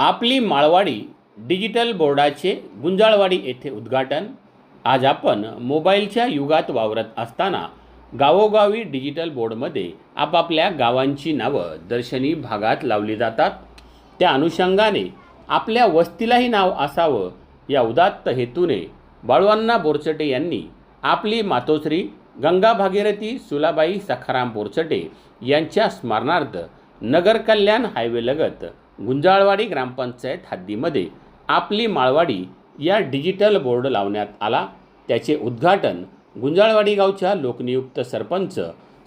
आपली माळवाडी डिजिटल बोर्डाचे गुंजाळवाडी येथे उद्घाटन. आज आपण मोबाईलच्या युगात वावरत असताना गावोगावी डिजिटल बोर्डमध्ये आपापल्या गावांची नावं दर्शनी भागात लावली जातात. त्या अनुषंगाने आपल्या वस्तीलाही नाव असावं या उदात्त हेतूने बाळवांना बोरचटे यांनी आपली मातोश्री गंगा भागीरथी सुलाबाई सखाराम बोरचटे यांच्या स्मरणार्थ नगर कल्याण हायवेलगत गुंजाळवाडी ग्रामपंचायत हद्दीमध्ये आपली माळवाडी या डिजिटल बोर्ड लावण्यात आला. त्याचे उद्घाटन गुंजाळवाडी गावच्या लोकनियुक्त सरपंच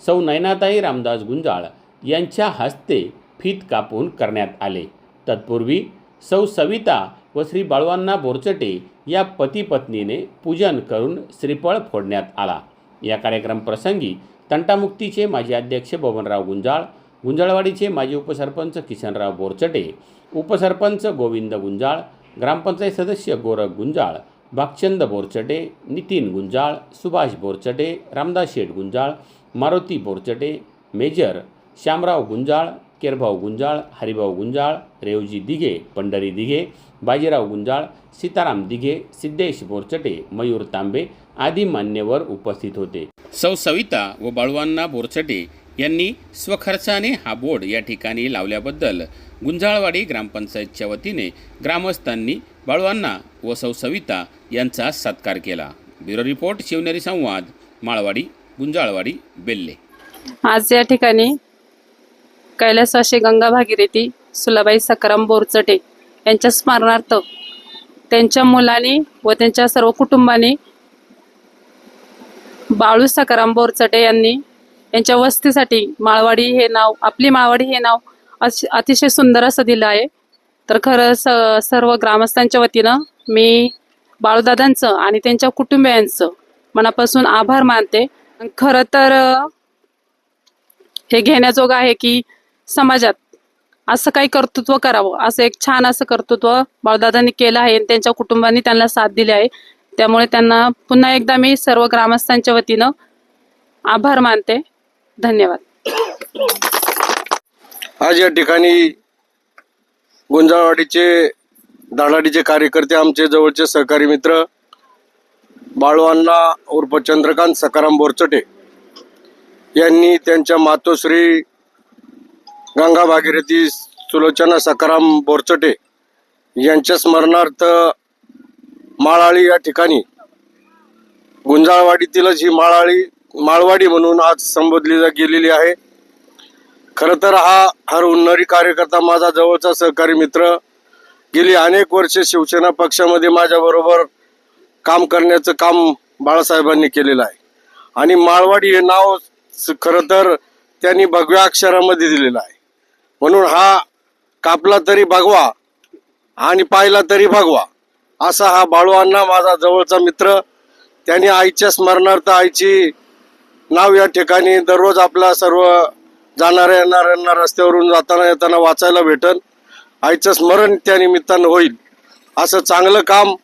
सौ नयनाताई रामदास गुंजाळ यांच्या हस्ते फीत कापून करण्यात आले. तत्पूर्वी सौ सविता व श्री बाळवांना बोरचटे या पतीपत्नीने पूजन करून श्रीफळ फोडण्यात आला. या कार्यक्रम प्रसंगी तंटामुक्तीचे माजी अध्यक्ष बबनराव गुंजाळ गुंजाळवाडीचे माजी उपसरपंच किशनराव बोरचटे उपसरपंच गोविंद गुंजाळ ग्रामपंचायत सदस्य गोरख गुंजाळ भागचंद बोरचटे नितीन गुंजाळ सुभाष बोरचटे रामदास शेठ गुंजाळ मारुती बोरचटे मेजर श्यामराव गुंजाळ केरभाऊ गुंजाळ हरिभाऊ गुंजाळ रेवजी दिघे पंढरी दिघे बाजीराव गुंजाळ सीताराम दिघे सिद्धेश बोरचटे मयूर तांबे आदी मान्यवर उपस्थित होते. सौ सविता व बाळवांना बोरचटे यांनी स्वखर्चाने हा बोर्ड या ठिकाणी लावल्याबद्दल गुंजाळवाडी ग्रामपंचायतच्या वतीने ग्रामस्थांनी बाळवांना व सौ सविता यांचा सत्कार केला. ब्युरो रिपोर्ट शिवनेरी संवाद माळवाडी गुंजाळवाडी बेल्ले. आज या ठिकाणी कैलासवाशी गंगा भागीरथी सुलाबाई सकाराम बोरचटे यांच्या स्मरणार्थ त्यांच्या मुलांनी व त्यांच्या सर्व कुटुंबाने बाळू सकाराम बोरचटे यांनी यांच्या वस्तीसाठी माळवाडी हे नाव आपली माळवाडी हे नाव अतिशय सुंदर असं दिलं आहे. तर खरं स सर्व ग्रामस्थांच्या वतीनं मी बाळूदादांचं आणि त्यांच्या कुटुंबियांचं मनापासून आभार मानते. खरं तर हे घेण्याजोगं आहे की समाजात असं काही कर्तृत्व करावं असं एक छान असं कर्तृत्व बाळदादांनी केलं आहे आणि त्यांच्या कुटुंबांनी त्यांना साथ दिली आहे. त्यामुळे त्यांना पुन्हा एकदा मी सर्व ग्रामस्थांच्या वतीनं आभार मानते. धन्यवाद. आज या ठिकाणी गुंजाळवाडीचे दाडाडीचे कार्यकर्ते आमचे जवळचे सहकारी मित्र बाळवांना उर्फ चंद्रकांत सकाराम बोरचटे यांनी त्यांच्या मातोश्री गंगा भागीरथी सुलोचना सकाराम बोरचटे यांच्या स्मरणार्थ माळाळी या ठिकाणी गुंजाळवाडीतीलच ही माळाळी माळवाडी म्हणून आज संबोधली गेलेली आहे. खरं तर हा हर उन्नरी कार्यकर्ता माझा जवळचा सहकारी मित्र. गेली अनेक वर्षे शिवसेना पक्षामध्ये माझ्याबरोबर काम करण्याचं काम बाळासाहेबांनी केलेलं आहे. आणि माळवाडी हे नाव स- खरं तर त्यांनी भगव्या अक्षरामध्ये दिलेलं आहे. म्हणून हा कापला तरी भगवा आणि पाहिला तरी भगवा असा हा बाळूअण्णा माझा जवळचा मित्र. त्यांनी आईच्या स्मरणार्थ आईची नाव या ठिकाणी दररोज आपला सर्व जाणाऱ्या येणाऱ्यांना रस्त्यावरून जाताना येताना वाचायला भेटन. आईचं स्मरण त्या निमित्तानं होईल. असं चांगलं काम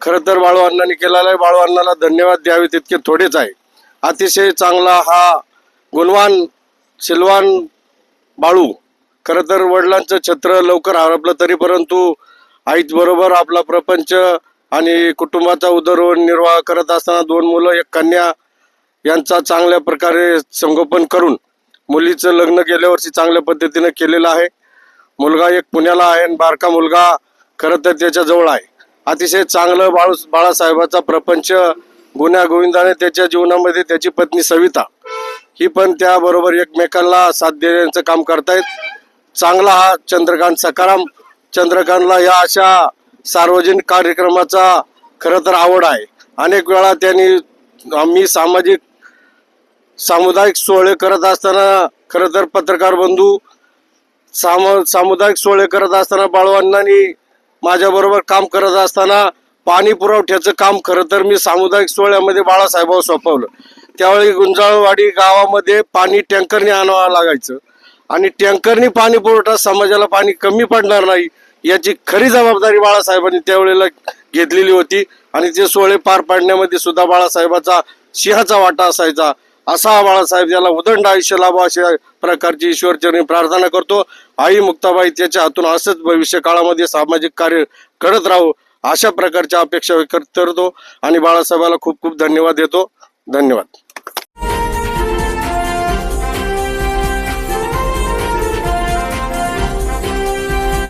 खरं तर बाळूअण्णांनी केलेलं आहे. बाळूअण्णाला धन्यवाद द्यावे तितके थोडेच आहे. अतिशय चांगला हा गुणवान शिलवान बाळू खरं तर वडिलांचं छत्र लवकर हरपलं तरी परंतु आईच बरोबर आपला प्रपंच आणि कुटुंबाचा उदरनिर्वाह करत असताना दोन मुलं एक कन्या यांचा चांगल्या प्रकारे संगोपन करून मुलीचं लग्न गेल्या वर्षी चांगल्या पद्धतीनं केलेलं आहे. मुलगा एक पुण्याला आहे आणि बारका मुलगा खरं तर त्याच्याजवळ आहे. अतिशय चांगलं बाळू बाळासाहेबाचा प्रपंच गुन्ह्या गोविंदाने त्याच्या जीवनामध्ये त्याची पत्नी सविता ही पण त्याबरोबर एकमेकांना साथ देण्याचं काम करतायत. चांगला हा चंद्रकांत सकाराम चंद्रकांतला या अशा सार्वजनिक कार्यक्रमाचा खरं तर आवड आहे. अनेक वेळा त्यांनी आम्ही सामाजिक सामुदायिक सोहळे करत असताना खरं तर पत्रकार बंधू साम सामुदायिक सोहळे करत असताना बाळवांनानी माझ्याबरोबर काम करत असताना पाणी पुरवठ्याचं काम खरं तर मी सामुदायिक सोहळ्यामध्ये बाळासाहेबावर सोपवलं. त्यावेळी गुंजाळवाडी गावामध्ये पाणी टँकरने आणावं लागायचं आणि टँकरनी पाणी पुरवठा समाजाला पाणी कमी पडणार नाही याची खरी जबाबदारी बाळासाहेबांनी त्यावेळेला घेतलेली होती आणि ते सोहळे पार पाडण्यामध्ये सुद्धा बाळासाहेबाचा सिंहाचा वाटा असायचा. असा बाळासाहेब याला उदंड आयुष्य लाभो अशा प्रकारची ईश्वरचरणी प्रार्थना करतो. आई मुक्ताबाई त्याच्या हातून असंच भविष्य काळामध्ये सामाजिक कार्य करत राहू अशा प्रकारच्या अपेक्षा व्यक्त करतो. आणि बाळासाहेबाला खूप खूप धन्यवाद देतो. धन्यवाद.